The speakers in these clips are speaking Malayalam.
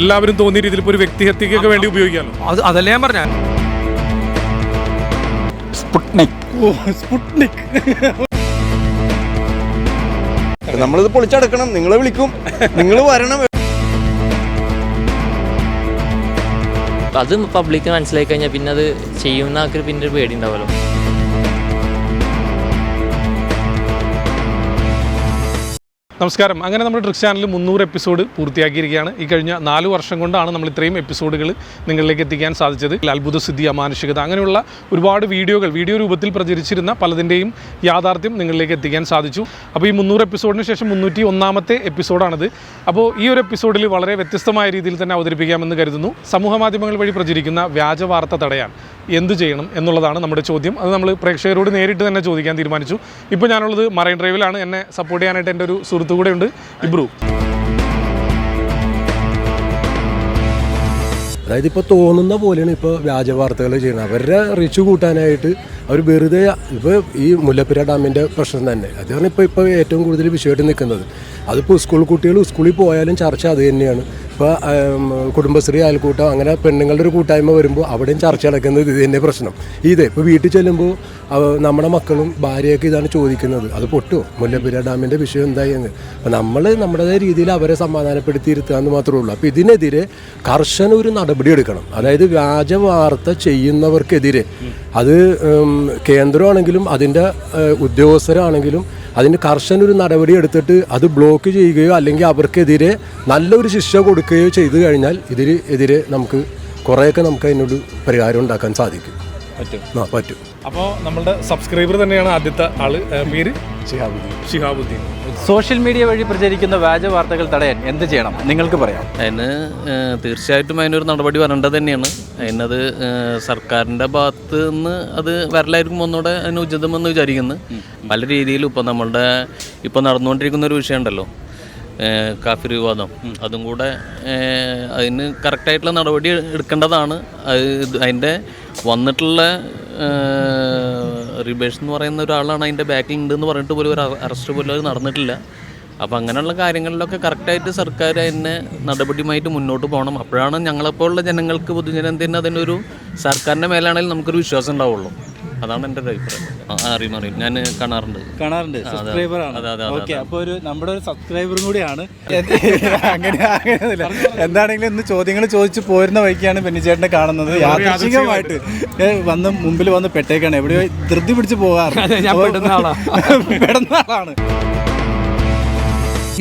എല്ലാവരും തോന്നിയ രീതിയിൽ ഇപ്പോൾ ഒരു വ്യക്തിഹത്യക്കൊക്കെ വേണ്ടി ഉപയോഗിക്കാമല്ലോ അത് അതല്ലേ ഞാൻ പറഞ്ഞ. സ്പുട്നിക്. ഓ സ്പുട്നിക്. നമ്മളിത് പൊളിച്ചടക്കണം. നിങ്ങളെ വിളിക്കും. നിങ്ങൾ വരണം. അത് പബ്ലിക്ക് മനസ്സിലാക്കി കഴിഞ്ഞാൽ പിന്നെ അത് ചെയ്യുന്ന ആൾക്ക് പിന്നെ ഒരു പേടി ഉണ്ടാവുമല്ലോ നമസ്കാരം. അങ്ങനെ നമ്മുടെ ട്രിക്സ് ചാനൽ മുന്നൂറ് എപ്പിസോഡ് പൂർത്തിയാക്കിയിരിക്കുകയാണ്. ഈ കഴിഞ്ഞ നാല് വർഷം കൊണ്ടാണ് നമ്മൾ ഇത്രയും എപ്പിസോഡുകൾ നിങ്ങളിലേക്ക് എത്തിക്കാൻ സാധിച്ചത്. അത്ഭുത സിദ്ധി അമാനുഷികത അങ്ങനെയുള്ള ഒരുപാട് വീഡിയോകൾ വീഡിയോ രൂപത്തിൽ പ്രചരിച്ചിരുന്ന പലതിന്റെയും യാഥാർത്ഥ്യം നിങ്ങളിലേക്ക് എത്തിക്കാൻ സാധിച്ചു. അപ്പോൾ ഈ മുന്നൂറ് എപ്പിസോഡിന് ശേഷം മുന്നൂറ്റി ഒന്നാമത്തെ എപ്പിസോഡാണിത്. അപ്പോൾ ഈ ഒരു എപ്പിസോഡിൽ വളരെ വ്യത്യസ്തമായ രീതിയിൽ തന്നെ അവതരിപ്പിക്കാമെന്ന് കരുതുന്നു. സമൂഹ മാധ്യമങ്ങൾ വഴി പ്രചരിക്കുന്ന വ്യാജ വാർത്ത തടയാൻ എന്ത് ചെയ്യണം എന്നുള്ളതാണ് നമ്മുടെ ചോദ്യം. അത് നമ്മൾ പ്രേക്ഷകരോട് നേരിട്ട് തന്നെ ചോദിക്കാൻ തീരുമാനിച്ചു. ഇപ്പോൾ ഞാനുള്ളത് മറൈൻ ഡ്രൈവിലാണ്. എന്നെ സപ്പോർട്ട് ചെയ്യാനായിട്ട് എന്റെ ഒരു സുഹൃത്തു കൂടെ ഉണ്ട്. ഇബ്രു. അതായത് ഇപ്പോൾ തോന്നുന്ന പോലെയാണ് ഇപ്പോൾ വ്യാജ വാർത്തകൾ ചെയ്യുന്നത്. അവരുടെ റിച്ച് കൂട്ടാനായിട്ട് അവർ വെറുതെ ഇപ്പോൾ ഈ മുല്ലപ്പുര ഡാമിന്റെ പ്രശ്നം തന്നെ. അതാണ് ഇപ്പോൾ ഇപ്പോൾ ഏറ്റവും കൂടുതൽ വിഷയമായിട്ട് നിൽക്കുന്നത്. അതിപ്പോൾ സ്കൂൾ കുട്ടികൾ സ്കൂളിൽ പോയാലും ചർച്ച അത് തന്നെയാണ്. ഇപ്പോൾ കുടുംബശ്രീ അയൽക്കൂട്ടം അങ്ങനെ പെണ്ണുങ്ങളുടെ ഒരു കൂട്ടായ്മ വരുമ്പോൾ അവിടെയും ചർച്ച നടക്കുന്നത് ഇത് തന്നെ പ്രശ്നം. ഇത് ഇപ്പോൾ വീട്ടിൽ ചെല്ലുമ്പോൾ നമ്മുടെ മക്കളും ഭാര്യയൊക്കെ ഇതാണ് ചോദിക്കുന്നത്. അത് പൊട്ടുമോ മുല്ലപ്പുര ഡാമിന്റെ വിഷയം എന്തായി എന്ന് അപ്പോൾ നമ്മൾ നമ്മുടേതായ രീതിയിൽ അവരെ സമാധാനപ്പെടുത്തി ഇരുത്തുക എന്ന് മാത്രമേ ഉള്ളൂ. അപ്പോൾ ഇതിനെതിരെ കർശന ഒരു നടപടി എടുക്കണം. അതായത് വ്യാജ വാർത്ത ചെയ്യുന്നവർക്കെതിരെ. അത് കേന്ദ്രമാണെങ്കിലും അതിന്റെ ഉദ്യോഗസ്ഥരാണെങ്കിലും അതിന് കർശന ഒരു നടപടി എടുത്തിട്ട് അത് ബ്ലോക്ക് ചെയ്യുകയോ അല്ലെങ്കിൽ അവർക്കെതിരെ നല്ലൊരു ശിക്ഷ കൊടുക്കുകയോ ചെയ്തു കഴിഞ്ഞാൽ ഇതിന് എതിരെ നമുക്ക് കുറേയൊക്കെ നമുക്ക് അതിനൊരു പരിഹാരം ഉണ്ടാക്കാൻ സാധിക്കും. പറ്റും. ആ പറ്റും. അപ്പോൾ നമ്മളുടെ സബ്സ്ക്രൈബർ തന്നെയാണ് ആദ്യത്തെ ആൾ. ഏഹ് പേര്? ഷിഹാബുദ്ദീൻ. സോഷ്യൽ മീഡിയ വഴി പ്രചരിക്കുന്ന വ്യാജ വാർത്തകൾ തടയാൻ എന്ത് ചെയ്യണം? നിങ്ങൾക്ക് പറയാം. അതിന് ഏഹ്, തീർച്ചയായിട്ടും അതിനൊരു നടപടി വരേണ്ടത് തന്നെയാണ്. അതിനത് ഏഹ്, സർക്കാരിന്റെ ഭാഗത്ത് നിന്ന് അത് വരലായിരിക്കും ഒന്നുകൂടെ അതിന് ഉചിതമെന്ന് വിചാരിക്കുന്നു. പല രീതിയിലും ഇപ്പം നമ്മളുടെ ഇപ്പം നടന്നുകൊണ്ടിരിക്കുന്ന ഒരു വിഷയമുണ്ടല്ലോ. ഏഹ്, കാഫിർ വിവാദം. അതും കൂടെ ഏഹ്, അതിന് കറക്റ്റായിട്ടുള്ള നടപടി എടുക്കേണ്ടതാണ്. അത് ഇത് അതിന്റെ വന്നിട്ടുള്ള റിബേഷ് എന്ന് പറയുന്ന ഒരാളാണ് അതിന്റെ ബാക്കിൽ ഉണ്ട് എന്ന് പറഞ്ഞിട്ട് പോലും ഒരു അറസ്റ്റ് പോലും അത് നടന്നിട്ടില്ല. അപ്പോൾ അങ്ങനെയുള്ള കാര്യങ്ങളിലൊക്കെ കറക്റ്റായിട്ട് സർക്കാർ അതിനെ നടപടിയുമായിട്ട് മുന്നോട്ട് പോകണം. അപ്പോഴാണ് ഞങ്ങളെപ്പോലുള്ള ജനങ്ങൾക്ക് പൊതുജനം തന്നെ അതിനൊരു സർക്കാരിന്റെ മേലാണെങ്കിൽ നമുക്കൊരു വിശ്വാസം ഉണ്ടാവുള്ളൂ. അതാണ് എന്റെ ഒരു അഭിപ്രായം. അറിയും അറിയും. ഞാൻ കാണാറുണ്ട്. കാണാറുണ്ട്. സബ്സ്ക്രൈബർ ആണ്. അതെ, അതെ, അതെ, ഓക്കെ അപ്പോൾ ഒരു നമ്മുടെ ഒരു സബ്സ്ക്രൈബറും കൂടിയാണ്. അങ്ങനെ അങ്ങനെയൊന്നുമില്ല. എന്താണെങ്കിലും ഇന്ന് ചോദ്യങ്ങൾ ചോദിച്ചു പോരുന്ന വഴിക്കാണ് ബെന്നിച്ചേട്ടനെ കാണുന്നത്. യാദൃശികമായിട്ട് വന്ന് മുമ്പിൽ വന്ന് പെട്ടേക്കാണ്. എവിടെയോ ധൃതി പിടിച്ച് പോകാറ്. ഞാൻ പെടുന്ന ആളാ. പെടുന്ന ആളാണ്.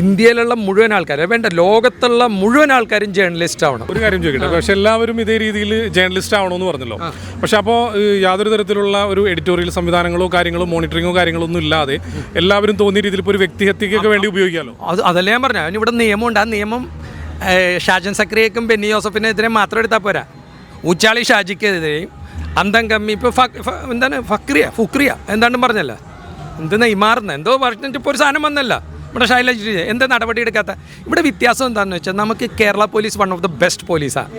ഇന്ത്യയിലുള്ള മുഴുവൻ ആൾക്കാരും വേണ്ട ലോകത്തുള്ള മുഴുവൻ ആൾക്കാരും ജേർണലിസ്റ്റ് ആവണം. ഒരു കാര്യം ചോദിക്കട്ടെ. പക്ഷെ എല്ലാവരും ഇതേ രീതിയിൽ ജേർണലിസ്റ്റ് ആവണമെന്ന് പറഞ്ഞല്ലോ. പക്ഷെ അപ്പോൾ യാതൊരു തരത്തിലുള്ള ഒരു എഡിറ്റോറിയൽ സംവിധാനങ്ങളോ കാര്യങ്ങളോ മോണിറ്ററിങ്ങോ കാര്യങ്ങളോ ഒന്നും ഇല്ലാതെ എല്ലാവരും തോന്നിയ രീതിയിൽ ഇപ്പോൾ ഒരു വ്യക്തിഹത്യക്കൊക്കെ വേണ്ടി ഉപയോഗിക്കാമല്ലോ അത് അതല്ലേ ഞാൻ പറഞ്ഞു. ഇവിടെ നിയമമുണ്ട്. ആ നിയമം ഷാജൻ സക്രിയക്കും ബെന്നി ജോസഫിനെതിരെ മാത്രം എടുത്താൽ പോരാ. ഉച്ചാളി ഷാജിക്കെതിരെയും അന്തം കമ്മി ഇപ്പോൾ എന്താണ്? ഫക്രിയ ഫുക്രിയ. എന്താണ്ടും പറഞ്ഞല്ലോ. എന്ത് നെയ്മാറുന്ന എന്തോ പറഞ്ഞിട്ട് ഇപ്പോൾ ഒരു സാധനം വന്നല്ല. ഇവിടെ ശൈലജ് എന്താ നടപടി എടുക്കാത്ത? ഇവിടെ വ്യത്യാസം എന്താണെന്ന് വെച്ചാൽ നമുക്ക് Kerala police one of the best പോലീസാണ്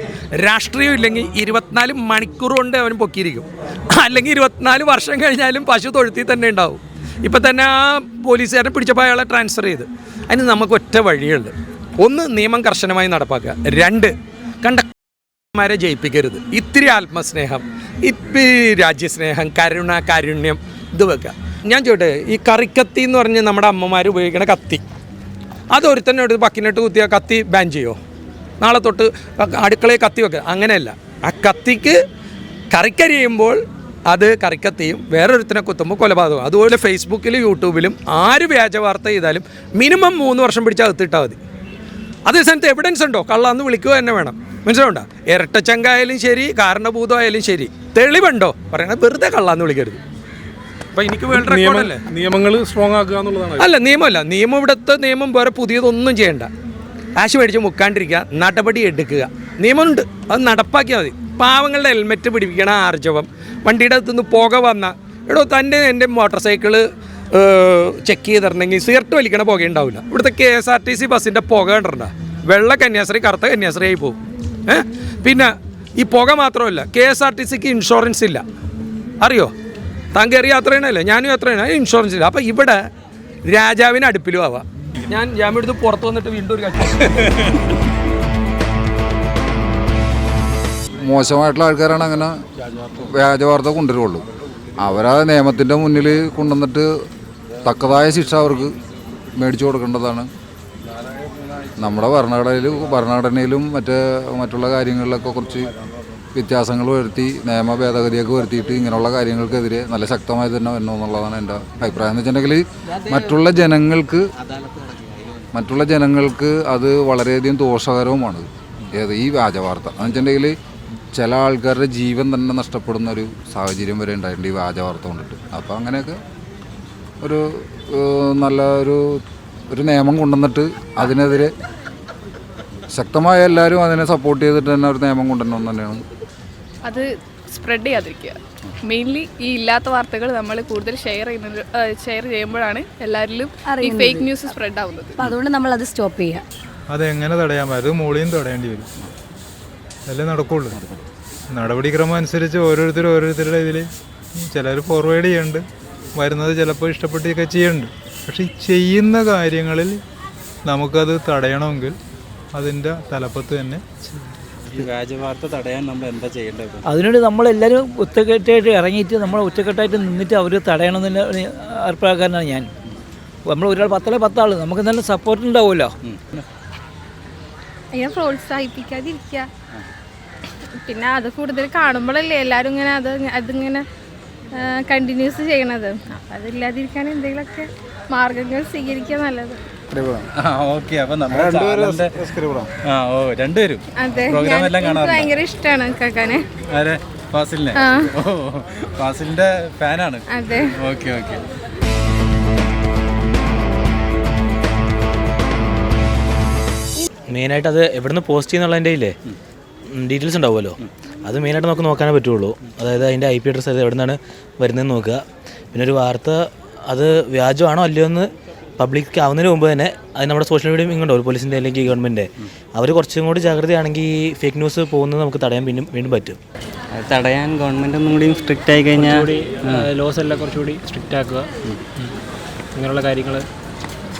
രാഷ്ട്രീയം ഇല്ലെങ്കിൽ ഇരുപത്തിനാല് മണിക്കൂർ കൊണ്ട് അവൻ പൊക്കിയിരിക്കും. അല്ലെങ്കിൽ ഇരുപത്തിനാല് വർഷം കഴിഞ്ഞാലും പശു തൊഴുത്തി തന്നെ ഉണ്ടാവും. ഇപ്പം തന്നെ ആ പോലീസുകാരനെ പിടിച്ചപ്പോൾ അയാളെ ട്രാൻസ്ഫർ ചെയ്ത്. അതിന് നമുക്ക് ഒറ്റ വഴിയുണ്ട്. ഒന്ന് നിയമം കർശനമായി നടപ്പാക്കുക. രണ്ട് കണ്ട മാരെ ജയിപ്പിക്കരുത്. ഇത്തിരി ആത്മസ്നേഹം ഇത്തിരി രാജ്യസ്നേഹം കരുണ കാരുണ്യം ഇത് വെക്കുക. ഞാൻ ചോട്ടെ ഈ കറിക്കത്തി എന്ന് പറഞ്ഞ് നമ്മുടെ അമ്മമാർ ഉപയോഗിക്കുന്ന കത്തി അതൊരുത്തന്നെ എടുത്ത് പക്കിനിട്ട് കുത്തിയ കത്തി ബാൻ ചെയ്യുമോ നാളെ തൊട്ട് അടുക്കളയിൽ കത്തി വെക്കുക അങ്ങനെയല്ല. ആ കത്തിക്ക് കറിക്കരിയുമ്പോൾ അത് കറിക്കത്തിയും വേറൊരുത്തിനെ കുത്തുമ്പോൾ കൊലപാതകം അതുപോലെ ഫേസ്ബുക്കിലും യൂട്യൂബിലും ആര് വ്യാജ വാർത്ത ചെയ്താലും മിനിമം മൂന്ന് വർഷം പിടിച്ച് അകത്തിട്ടാൽ മതി. അതേ സ്ഥാനത്ത് എവിഡൻസ് ഉണ്ടോ? കള്ളാന്ന് വിളിക്കുക തന്നെ വേണം. മനസ്സിലുണ്ടോ ഇരട്ടച്ചങ്കായാലും ശരി കാരണഭൂതമായാലും ശരി. തെളിവുണ്ടോ? പറയണത് വെറുതെ കള്ളാന്ന് വിളിക്കരുത് അപ്പൊ എനിക്ക് വേൾഡ് നിയമം റെക്കോർഡല്ലേ നിയമങ്ങൾ സ്ട്രോങ് ആക്കുക എന്നുള്ളതാണ്. അല്ല നിയമമല്ല. നിയമം ഇവിടുത്തെ നിയമം വേറെ പുതിയതൊന്നും ചെയ്യണ്ട. കാശ് മേടിച്ച് മുക്കാണ്ടിരിക്കുക നടപടി എടുക്കുക. നിയമമുണ്ട്. അത് നടപ്പാക്കിയാൽ മതി. പാവങ്ങളുടെ ഹെൽമെറ്റ് പിടിപ്പിക്കണ ആർജവം. വണ്ടിയുടെ അടുത്തുനിന്ന് പുക വന്ന എടോ തന്റെ എന്റെ മോട്ടോർ സൈക്കിൾ ചെക്ക് ചെയ്തിട്ടുണ്ടെങ്കിൽ സിഗരറ്റ് വലിക്കണ പുക ഉണ്ടാവില്ല. ഇവിടുത്തെ K S R T C ബസ്സിന്റെ പുക കണ്ടിട്ടുണ്ട? വെള്ള കന്യാസ്ത്രീ കറുത്ത കന്യാസ്ത്രീ ആയി പോകും. ഏഹ് പിന്നെ ഈ പുക മാത്രമല്ല കെ എസ് ആർ ടി സിക്ക് ഇൻഷുറൻസ് ഇല്ല. അറിയോ? താൻ കയറി യാത്ര ചെയ്യണല്ലേ ഞാനും യാത്ര ചെയ്യണം അതിന് ഇൻഷുറൻസ് ഇല്ല. അപ്പം ഇവിടെ രാജാവിന് അടുപ്പിലും ആവാം. ഞാൻ ഞാൻ എടുത്ത് പുറത്ത് വന്നിട്ട് വീണ്ടും ഒരു കാര്യം മോശമായിട്ടുള്ള ആൾക്കാരാണ് അങ്ങനെ വ്യാജ വാർത്ത കൊണ്ടുവരുള്ളൂ. അവരാ നിയമത്തിന്റെ മുന്നിൽ കൊണ്ടുവന്നിട്ട് തക്കതായ ശിക്ഷ അവർക്ക് മേടിച്ചു കൊടുക്കേണ്ടതാണ്. നമ്മുടെ ഭരണഘടനയിൽ ഭരണഘടനയിലും മറ്റേ മറ്റുള്ള കാര്യങ്ങളിലൊക്കെ കുറച്ച് വ്യത്യാസങ്ങൾ വരുത്തി നിയമ ഭേദഗതിയൊക്കെ വരുത്തിയിട്ട് ഇങ്ങനെയുള്ള കാര്യങ്ങൾക്കെതിരെ നല്ല ശക്തമായി തന്നെ വരണം എന്നുള്ളതാണ് എന്റെ അഭിപ്രായം. എന്ന് വെച്ചിട്ടുണ്ടെങ്കിൽ മറ്റുള്ള ജനങ്ങൾക്ക് മറ്റുള്ള ജനങ്ങൾക്ക് അത് വളരെയധികം ദോഷകരവുമാണ്. ഏത് ഈ വ്യാജവാർത്ത എന്ന് വെച്ചിട്ടുണ്ടെങ്കിൽ ചില ആൾക്കാരുടെ ജീവൻ തന്നെ നഷ്ടപ്പെടുന്ന ഒരു സാഹചര്യം വരെ ഉണ്ടായിട്ടുണ്ട് ഈ വ്യാജവാർത്ത കൊണ്ടിട്ട്. അപ്പോൾ അങ്ങനെയൊക്കെ ഒരു നല്ല ഒരു ഒരു നിയമം കൊണ്ടുവന്നിട്ട് അതിനെതിരെ ശക്തമായ എല്ലാവരും അതിനെ സപ്പോർട്ട് ചെയ്തിട്ട് തന്നെ ഒരു നിയമം കൊണ്ടുവരണം തന്നെയാണ് അത് സ്പ്രെഡ് ചെയ്യാതിരിക്കുക. മെയിൻലി ഈ ഇല്ലാത്ത വാർത്തകൾ നമ്മൾ കൂടുതൽ ഷെയർ ചെയ്യുന്നത് ഷെയർ ചെയ്യുമ്പോഴാണ് എല്ലാവരിലും ഈ ഫേക്ക് ന്യൂസ് സ്പ്രെഡ് ആവുന്നത്. അപ്പം അതുകൊണ്ട് നമ്മൾ അത് സ്റ്റോപ്പ് ചെയ്യുക. അതെങ്ങനെ തടയാൻ പറ്റും? അത് മൂളിയും തടയേണ്ടി വരും. അല്ലേ നടക്കുള്ളൂ. നടപടിക്രമം അനുസരിച്ച് ഓരോരുത്തരും ഓരോരുത്തരുടെ ഇതിൽ ചിലർ ഫോർവേഡ് ചെയ്യുന്നുണ്ട്. വരുന്നത് ചിലപ്പോൾ ഇഷ്ടപ്പെട്ടൊക്കെ ചെയ്യുന്നുണ്ട്. പക്ഷേ ചെയ്യുന്ന കാര്യങ്ങളിൽ നമുക്കത് തടയണമെങ്കിൽ അതിന്റെ തലപ്പത്ത് തന്നെ ഈ വ്യാജവാർത്ത തടയാൻ നമ്മൾ എന്താ ചെയ്യേണ്ടത്? അതിനുവേണ്ടി നമ്മളെല്ലാവരും ഒറ്റക്കെട്ടായിട്ട് ഇറങ്ങിയിട്ട് നമ്മൾ ഒറ്റക്കെട്ടായിട്ട് നിന്നിട്ട് അവർ തടയണമെന്ന് അഭിപ്രായക്കാരനാണ് ഞാൻ. നമ്മൾ ഒരാൾ പത്തലെ പത്താൾ നമുക്ക് നല്ല സപ്പോർട്ട് ഉണ്ടാവുമല്ലോ. അതിനെ പ്രോത്സാഹിപ്പിക്കാതിരിക്കുക. പിന്നെ അത് കൂടുതൽ കാണുമ്പോഴല്ലേ എല്ലാവരും ഇങ്ങനെ അത് അതിങ്ങനെ കണ്ടിന്യൂസ് ചെയ്യണത്. അപ്പം അതില്ലാതിരിക്കാൻ എന്തെങ്കിലുമൊക്കെ മാർഗങ്ങൾ സ്വീകരിക്കുക നല്ലത്. ഓക്കെ അപ്പൊ നമ്മുടെ ചാനലിന്റെ- ആ ഓ രണ്ടുപേരും. പ്രോഗ്രാം എല്ലാം ഭയങ്കര ഇഷ്ടമാണ് കാക്കാനെ. ആരെ? ഫാസിലിനെ? ഓ ഫാസിലിന്റെ ഫാനാണ്. അതെ. ഓക്കെ ഓക്കെ മെയിനായിട്ട് അത് എവിടുന്ന് പോസ്റ്റ് ചെയ്യുന്നുള്ളതിന്റെ ഇല്ലേ? ഡീറ്റെയിൽസ് ഉണ്ടാവുമല്ലോ. അത് മെയിനായിട്ട് നമുക്ക് നോക്കാനേ പറ്റുള്ളൂ. അതായത് അതിന്റെ ഐ പി അഡ്രസ്സ് അത് എവിടെ നിന്നാണ് വരുന്നതെന്ന് നോക്കുക. പിന്നെ ഒരു വാർത്ത അത് വ്യാജമാണോ അല്ലയോ എന്ന് പബ്ലിക് ആവുന്നതിന് മുമ്പ് തന്നെ അത് നമ്മുടെ സോഷ്യൽ മീഡിയ ഇങ്ങോട്ടോ പോലീസിന്റെ അല്ലെങ്കിൽ ഗവൺമെന്റിന്റെ അവർ കുറച്ചും കൂടി ജാഗ്രതയാണെങ്കിൽ ഫേക്ക് ന്യൂസ് പോകുന്നത് നമുക്ക് തടയാൻ പിന്നെ വീണ്ടും പറ്റും. തടയാൻ ഗവൺമെന്റ് ഒന്നും കൂടി സ്ട്രിക്റ്റ് ആയി കഴിഞ്ഞാൽ ലോസ് എല്ലാം കുറച്ചുകൂടി സ്ട്രിക്റ്റ് ആക്കുക. അങ്ങനെയുള്ള കാര്യങ്ങൾ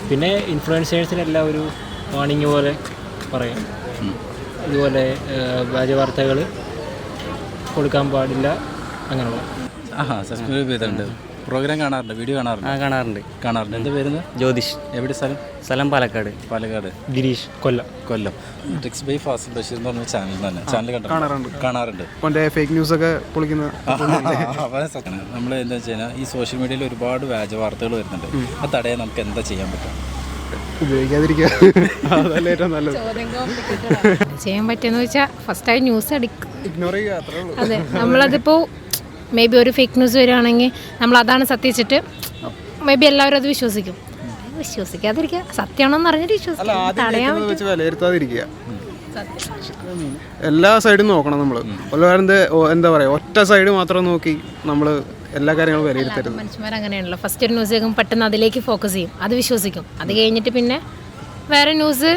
പിന്നെ ഇൻഫ്ലുവൻസേഴ്സിനെല്ലാം ഒരു വാണിംഗ് പോലെ പറയാം. ഇതുപോലെ വ്യാജ വാർത്തകൾ കൊടുക്കാൻ പാടില്ല. അങ്ങനെയുള്ള. ആഹാ സബ്സ്ക്രൈബ് ചെയ്തിട്ടുണ്ട്. പ്രോഗ്രാം കാണാറുണ്ട് വീഡിയോ കാണാറുണ്ട്? കാണാറുണ്ട്. കാണാറുണ്ട്. എന്താ പേരുന്നത് ജ്യോതിഷ്. എവിടെ സ്ഥലം? സ്ഥലം പാലക്കാട്. പാലക്കാട്. ഗിരീഷ് കൊല്ലം. കൊല്ലം. ട്രിക്സ് ബൈ ഫാസിൽ ബഷീർ എന്ന് പറഞ്ഞ ചാനൽ തന്നെ. ചാനൽ കണ്ടോ കാണാറുണ്ട്. കാണാറുണ്ട്. ഫേക്ക് ന്യൂസ് ഒക്കെ പൊളിക്കുന്ന നമ്മൾ എന്താ വെച്ച് കഴിഞ്ഞാൽ ഈ സോഷ്യൽ മീഡിയയിൽ ഒരുപാട് വ്യാജ വാർത്തകൾ വരുന്നുണ്ട്. അത് തടയാൻ നമുക്ക് എന്താ ചെയ്യാൻ പറ്റും ഉപയോഗിക്കാതിരിക്കുക. അതല്ലേ ഏറ്റവും നല്ലത്. ചെയ്യാൻ പറ്റുമെന്ന് വെച്ചാൽ ഫസ്റ്റായി ന്യൂസ് അടിക്കും. ഇഗ്നോർ ചെയ്യുക അത്രേ ഉള്ളൂ. അതെ നമ്മളതിപ്പോൾ മേ ബി ഒരു ഫേക്ക് ന്യൂസ് വരികയാണെങ്കിൽ നമ്മൾ അതാണ് സത്യച്ചിട്ട് മേ ബി എല്ലാവരും അത് വിശ്വസിക്കും. വിശ്വസിക്കാതിരിക്കുക. സത്യമാണെന്ന് അറിഞ്ഞിട്ട് വിശ്വസിക്കും. തടയാൻ കേൾക്കുന്നത് വെച്ച് വിലയിരുത്താതിരിക്കുക. എല്ലാ സൈഡും നോക്കണം. നമ്മൾ എന്താ പറയുക ഒറ്റ സൈഡ് മാത്രം നോക്കി നമ്മൾ എല്ലാ കാര്യങ്ങളും വിലയിരുത്തരുത്. മനുഷ്യന്മാർ അങ്ങനെയാണല്ലോ ഫസ്റ്റ് ഒരു ന്യൂസ് കേൾക്കുമ്പോൾ പെട്ടെന്ന് അതിലേക്ക് ഫോക്കസ് ചെയ്യും. അത് വിശ്വസിക്കും. അത് കഴിഞ്ഞിട്ട് പിന്നെ വേറെ ന്യൂസ്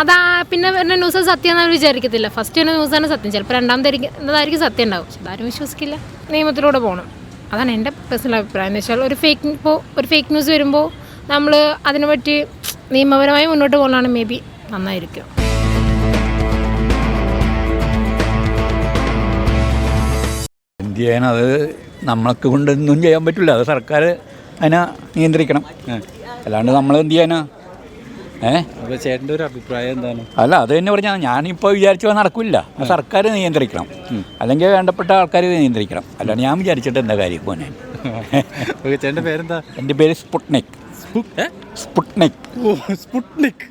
അതാ പിന്നെ വരുന്ന ന്യൂസ് സത്യം എന്ന് വിചാരിക്കത്തില്ല. ഫസ്റ്റ് വരുന്ന ന്യൂസാണ് സത്യം. ചിലപ്പോൾ രണ്ടാമതായിരിക്കും സത്യം ഉണ്ടാവും. പക്ഷെ അതാരും വിശ്വസിക്കില്ല. നിയമത്തിലൂടെ പോകണം അതാണ് എന്റെ പേഴ്സണൽ അഭിപ്രായം. എന്ന് വെച്ചാൽ ഒരു ഫേക്ക് ഇപ്പോൾ ഒരു ഫേക്ക് ന്യൂസ് വരുമ്പോൾ നമ്മൾ അതിനെ പറ്റി നിയമപരമായി മുന്നോട്ട് പോകുന്നതാണ് മേ ബി നന്നായിരിക്കും. എന്ത് ചെയ്യാനത് നമ്മൾക്ക് കൊണ്ടൊന്നും ചെയ്യാൻ പറ്റില്ല. അത് സർക്കാർ അതിനെ നിയന്ത്രിക്കണം. അല്ലാണ്ട് നമ്മൾ എന്ത് ചെയ്യാനാ? അല്ല അത് തന്നെ പറഞ്ഞാൽ ഞാനിപ്പോൾ വിചാരിച്ചാൽ നടക്കില്ല സർക്കാർ നിയന്ത്രിക്കണം. അല്ലെങ്കിൽ വേണ്ടപ്പെട്ട ആൾക്കാർ നിയന്ത്രിക്കണം. അല്ലാണ്ട് ഞാൻ വിചാരിച്ചിട്ട് എന്താ കാര്യം പോനെ ചേട്ടന്റെ പേരെന്താ? എന്റെ പേര് സ്പുട്നിക്. സ്പുട്നിക്. ഓ സ്പുട്നിക്.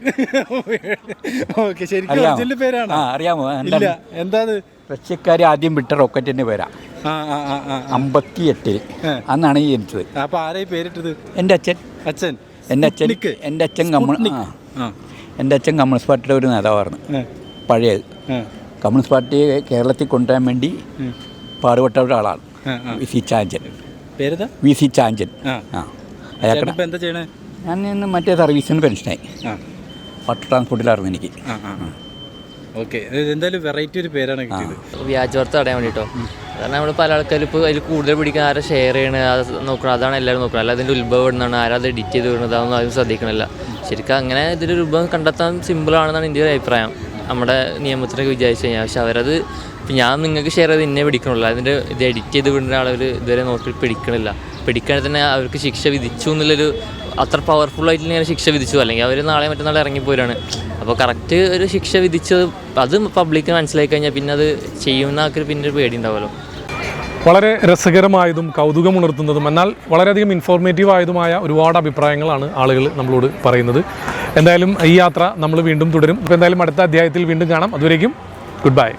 ഓക്കെ ശരിക്കും പേരാണ്? ആ അറിയാമോ? ഇല്ല എന്താണ് എന്താ റഷ്യക്കാർ ആദ്യം വിട്ട റോക്കറ്റിന്റെ പേരാ. അമ്പത്തി എട്ടിൽ അന്നാണ് ജനിച്ചത്. അപ്പൊ ആരായി പേരിട്ടത്? എന്റെ അച്ഛൻ. അച്ഛൻ. എന്റെ അച്ഛൻ. എന്റെ അച്ഛൻ കമ്മ്യൂണി എന്റെ അച്ഛൻ കമ്മ്യൂണിസ്റ്റ് പാർട്ടിയുടെ ഒരു നേതാവായിരുന്നു. പഴയ പഴയത്. കമ്മ്യൂണിസ്റ്റ് പാർട്ടിയെ കേരളത്തിൽ കൊണ്ടുവരാൻ വേണ്ടി പാടുപെട്ട ഒരാളാണ്. V C Chanchan. V C Chanchan. ആ. ആ. അയാൾക്ക് എന്താ ചെയ്യണേ? ഞാൻ ഇന്ന് മറ്റേ സർവീസിന് പെൻഷനായി വാട്ടർ ട്രാൻസ്പോർട്ടിലായിരുന്നു എനിക്ക്. ഓക്കെ. എന്തായാലും വെറൈറ്റി ഒരു പേരാണ് വ്യാജവാർത്ത അടയാൻ തടയാൻ വേണ്ടിട്ടോ? കാരണം നമ്മൾ പല ആൾക്കാരും ഇപ്പോൾ അതിൽ കൂടുതൽ പിടിക്കാൻ ആരാ ഷെയർ ചെയ്യണത് അത് നോക്കണം അതാണ് എല്ലാവരും നോക്കണം അല്ല അതിന്റെ ഉത്ഭവം ഇടുന്നതാണ് ആരാ അത് എഡിറ്റ് ചെയ്ത് വിടുന്നത് അതൊന്നും ആരും ശ്രദ്ധിക്കണില്ല. ശരിക്കും അങ്ങനെ ഇതിന്റെ ഉത്ഭവം കണ്ടെത്താൻ സിമ്പിളാണെന്നാണ് എന്റെ ഒരു അഭിപ്രായം. നമ്മുടെ നിയമത്തിനൊക്കെ വിചാരിച്ചു കഴിഞ്ഞാൽ പക്ഷെ അവരത് ഞാൻ നിങ്ങൾക്ക് ഷെയർ ചെയ്ത് ഇന്നെ പിടിക്കണുള്ളൂ. അതിന്റെ ഇത് എഡിറ്റ് ചെയ്ത് വിടുന്ന ആളവർ ഇതുവരെ നോക്കി പിടിക്കണില്ല. പിടിക്കണേ തന്നെ അവർക്ക് ശിക്ഷ വിധിച്ചു എന്നുള്ളൊരു അത്ര പവർഫുൾ ആയിട്ട് ഇങ്ങനെ ശിക്ഷ വിധിച്ചു. അല്ലെങ്കിൽ അവർ നാളെ മറ്റന്നാൾ ഇറങ്ങിപ്പോരാണ്. അപ്പോൾ കറക്റ്റ് ഒരു ശിക്ഷ വിധിച്ചത് അത് പബ്ലിക്കിന് മനസ്സിലാക്കി കഴിഞ്ഞാൽ പിന്നെ അത് ചെയ്യുന്ന ആൾക്കൊരു പിന്നെ ഒരു പേടി ഉണ്ടാവുമല്ലോ. വളരെ രസകരമായതും കൗതുകമുണർത്തുന്നതും എന്നാൽ വളരെയധികം ഇൻഫോർമേറ്റീവ് ആയതുമായ ഒരുപാട് അഭിപ്രായങ്ങളാണ് ആളുകൾ നമ്മളോട് പറയുന്നത്. എന്തായാലും ഈ യാത്ര നമ്മൾ വീണ്ടും തുടരും. അപ്പോൾ എന്തായാലും അടുത്ത അധ്യായത്തിൽ വീണ്ടും കാണാം. അതുവരേക്കും ഗുഡ് ബൈ